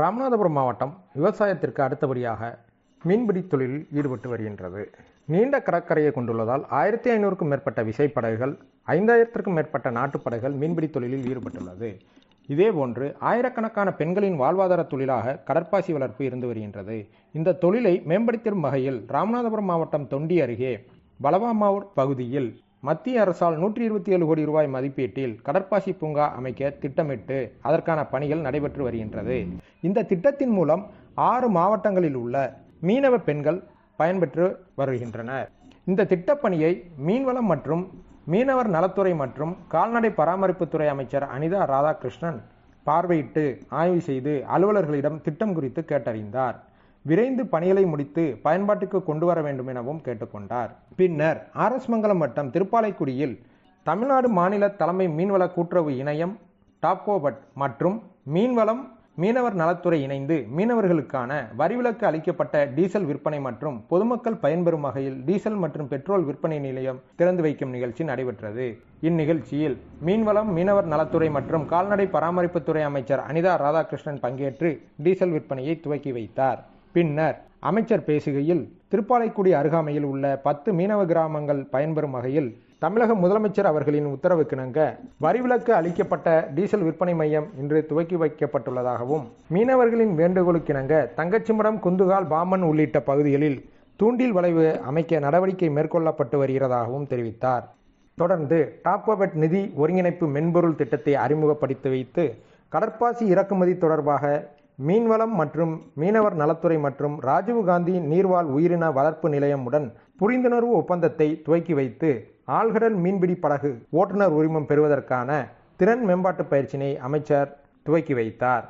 ராமநாதபுரம் மாவட்டம் விவசாயத்திற்கு அடுத்தபடியாக மீன்பிடி தொழிலில் ஈடுபட்டு வருகின்றது. நீண்ட கடற்கரையை கொண்டுள்ளதால் ஆயிரத்தி ஐநூறுக்கும் மேற்பட்ட விசைப்படகுகள் ஐந்தாயிரத்திற்கும் மேற்பட்ட நாட்டுப்படகுகள் மீன்பிடி தொழிலில் ஈடுபட்டுள்ளது. இதேபோன்று ஆயிரக்கணக்கான பெண்களின் வாழ்வாதார தொழிலாக கடற்பாசி வளர்ப்பு இருந்து வருகின்றது. இந்த தொழிலை மேம்படுத்தும் வகையில் ராமநாதபுரம் மாவட்டம் தொண்டி அருகே பலவாமாவூர் பகுதியில் மத்திய அரசால் நூற்றி இருபத்தி ஏழு கோடி ரூபாய் மதிப்பீட்டில் கடற்பாசி பூங்கா அமைக்க திட்டமிட்டு அதற்கான பணிகள் நடைபெற்று வருகின்றது. இந்த திட்டத்தின் மூலம் ஆறு மாவட்டங்களில் உள்ள மீனவ பெண்கள் பயன்பெற்று வருகின்றனர். இந்த திட்டப்பணியை மீன்வளம் மற்றும் மீனவர் நலத்துறை மற்றும் கால்நடை பராமரிப்புத்துறை அமைச்சர் அனிதா ராதாகிருஷ்ணன் பார்வையிட்டு ஆய்வு செய்து அலுவலர்களிடம் திட்டம் குறித்து கேட்டறிந்தார். விரைந்து பணிகளை முடித்து பயன்பாட்டுக்கு கொண்டு வர வேண்டும் எனவும் கேட்டுக்கொண்டார். பின்னர் ஆரஸ்மங்கலம் வட்டம் திருப்பாலைக்குடியில் தமிழ்நாடு மாநில தலைமை மீன்வள கூட்டுறவு இணையம் டாப்கோபட் மற்றும் மீன்வளம் மீனவர் நலத்துறை இணைந்து மீனவர்களுக்கான வரிவிலக்கு அளிக்கப்பட்ட டீசல் விற்பனை மற்றும் பொதுமக்கள் பயன்பெறும் வகையில் டீசல் மற்றும் பெட்ரோல் விற்பனை நிலையம் திறந்து வைக்கும் நிகழ்ச்சி நடைபெற்றது. இந்நிகழ்ச்சியில் மீன்வளம் மீனவர் நலத்துறை மற்றும் கால்நடை பராமரிப்புத்துறை அமைச்சர் அனிதா ராதாகிருஷ்ணன் பங்கேற்று டீசல் விற்பனையை துவக்கி வைத்தார். பின்னர் அமைச்சர் பேசுகையில் திருப்பாலைக்குடி அருகாமையில் உள்ள பத்து மீனவ கிராமங்கள் பயன்பெறும் வகையில் தமிழக முதலமைச்சர் அவர்களின் உத்தரவுக்கிணங்க வரிவிலக்கு அளிக்கப்பட்ட டீசல் விற்பனை மையம் இன்று துவக்கி வைக்கப்பட்டுள்ளதாகவும் மீனவர்களின் வேண்டுகோளுக்கிணங்க தங்கச்சிமடம் குந்துகால் பாமன் உள்ளிட்ட பகுதிகளில் தூண்டில் வளைவு அமைக்க நடவடிக்கை மேற்கொள்ளப்பட்டு வருகிறதாகவும் தெரிவித்தார். தொடர்ந்து டாப்கோபெட் நிதி ஒருங்கிணைப்பு மென்பொருள் திட்டத்தை அறிமுகப்படுத்தி வைத்து கடற்பாசி இறக்குமதி தொடர்பாக மீன்வளம் மற்றும் மீனவர் நலத்துறை மற்றும் ராஜீவ்காந்தி நீர்வாழ் உயிரின வளர்ப்பு நிலையமுடன் புரிந்துணர்வு ஒப்பந்தத்தை துவக்கி வைத்து ஆழ்கடல் மீன்பிடி படகு ஓட்டுநர் உரிமம் பெறுவதற்கான திறன் மேம்பாட்டு பயிற்சியினை அமைச்சர் துவக்கி வைத்தார்.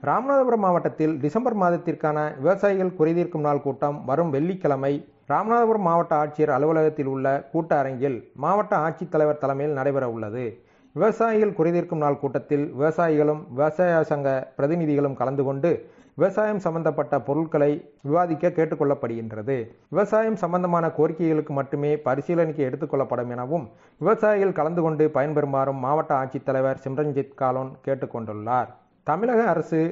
ராமநாதபுரம் மாவட்டத்தில் டிசம்பர் மாதத்திற்கான விவசாயிகள் குறைதீர்க்கும் நாள் கூட்டம் வரும் வெள்ளிக்கிழமை ராமநாதபுரம் மாவட்ட ஆட்சியர் அலுவலகத்தில் உள்ள கூட்ட அரங்கில் மாவட்ட ஆட்சித்தலைவர் தலைமையில் நடைபெற உள்ளது விவசாயிகள் குறைதீர்க்கும் நாள் கூட்டத்தில் விவசாயிகளும் விவசாய சங்க பிரதிநிதிகளும் கலந்து கொண்டு விவசாயம் சம்பந்தப்பட்ட பொருட்களை விவாதிக்க கேட்டுக்கொள்ளப்படுகின்றது. விவசாயம் சம்பந்தமான கோரிக்கைகளுக்கு மட்டுமே பரிசீலனைக்கு எடுத்துக்கொள்ளப்படும் எனவும் விவசாயிகள் கலந்து கொண்டு பயன்பெறுமாறும் மாவட்ட ஆட்சித்தலைவர் சிம்ரன்ஜித் காலோன் கேட்டுக்கொண்டுள்ளார். தமிழக அரசு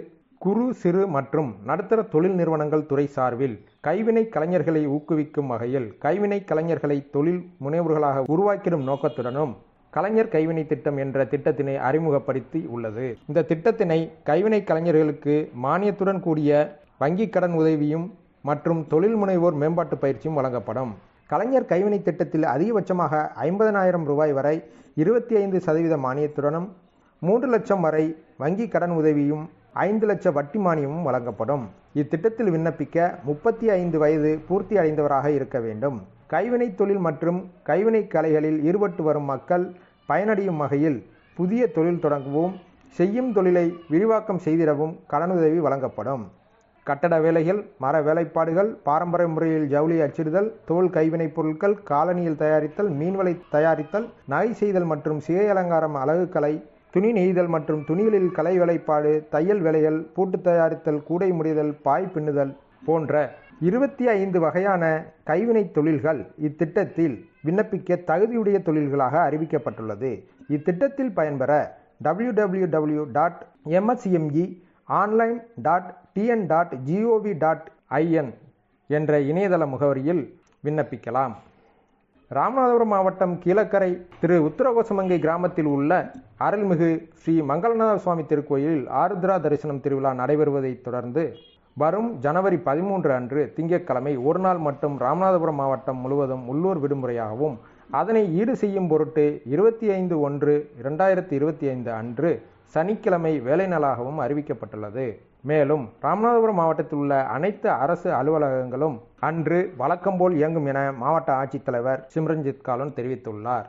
குறு சிறு மற்றும் நடுத்தர தொழில் நிறுவனங்கள் துறை சார்பில் கைவினை கலைஞர்களை ஊக்குவிக்கும் வகையில் கைவினை கலைஞர்களை தொழில் முனைவர்களாக உருவாக்கிடும் நோக்கத்துடனும் கலைஞர் கைவினை திட்டம் என்ற திட்டத்தினை அறிமுகப்படுத்தி உள்ளது. இந்த திட்டத்தினை கைவினை கலைஞர்களுக்கு மானியத்துடன் கூடிய வங்கி கடன் உதவியும் மற்றும் தொழில் முனைவோர் மேம்பாட்டு பயிற்சியும் வழங்கப்படும். கலைஞர் கைவினை திட்டத்தில் அதிகபட்சமாக ஐம்பதனாயிரம் ரூபாய் வரை இருபத்தி ஐந்து சதவீத மானியத்துடனும் மூன்று லட்சம் வரை வங்கி கடன் உதவியும் ஐந்து லட்ச வட்டி மானியமும் வழங்கப்படும். இத்திட்டத்தில் விண்ணப்பிக்க முப்பத்தி ஐந்து வயது பூர்த்தி அடைந்தவராக இருக்க வேண்டும். கைவினை தொழில் மற்றும் கைவினை கலைகளில் ஈடுபட்டு வரும் மக்கள் பயனடையும் வகையில் புதிய தொழில் தொடங்கவும் செய்யும் தொழிலை விரிவாக்கம் செய்திடவும் கடனுதவி வழங்கப்படும். கட்டட வேலைகள் மர வேலைப்பாடுகள் பாரம்பரிய முறையில் ஜவுளி அச்சிடுதல் தோல் கைவினைப் பொருட்கள் காலணியில் தயாரித்தல் மீன்வலை தயாரித்தல் நகை செய்தல் மற்றும் சிகை அலங்காரம் அழகுக்கலை துணி நெய்தல் மற்றும் துணிகளில் கலை வேலைப்பாடு தையல் வேலைகள் பூட்டு தயாரித்தல் கூடை முடிதல் பாய் பின்னுதல் போன்ற இருபத்தி ஐந்து வகையான கைவினை தொழில்கள் இத்திட்டத்தில் விண்ணப்பிக்க தகுதியுடைய தொழில்களாக அறிவிக்கப்பட்டுள்ளது. இத்திட்டத்தில் பயன்பெற W W W dot MSME online dot TN dot GOV dot IN என்ற இணையதள முகவரியில் விண்ணப்பிக்கலாம். ராமநாதபுரம் மாவட்டம் கீழக்கரை திரு உத்தரகோசமங்கை கிராமத்தில் உள்ள அருள்மிகு ஸ்ரீ மங்களநாத சுவாமி திருக்கோயிலில் ஆருத்ரா தரிசனம் திருவிழா நடைபெறுவதைத் தொடர்ந்து வரும் ஜனவரி பதிமூன்று அன்று திங்கட்கிழமை ஒரு நாள் மட்டும் ராமநாதபுரம் மாவட்டம் முழுவதும் உள்ளூர் விடுமுறையாகவும் அதனை ஈடு செய்யும் பொருட்டு இருபத்தி ஐந்து ஒன்று இரண்டாயிரத்தி இருபத்தி ஐந்து அன்று சனிக்கிழமை வேலை நாளாகவும் அறிவிக்கப்பட்டுள்ளது. மேலும் ராமநாதபுரம் மாவட்டத்தில் உள்ள அனைத்து அரசு அலுவலகங்களும் அன்று வழக்கம்போல் இயங்கும் என மாவட்ட ஆட்சித்தலைவர் சிம்ரன்ஜித் காலன் தெரிவித்துள்ளார்.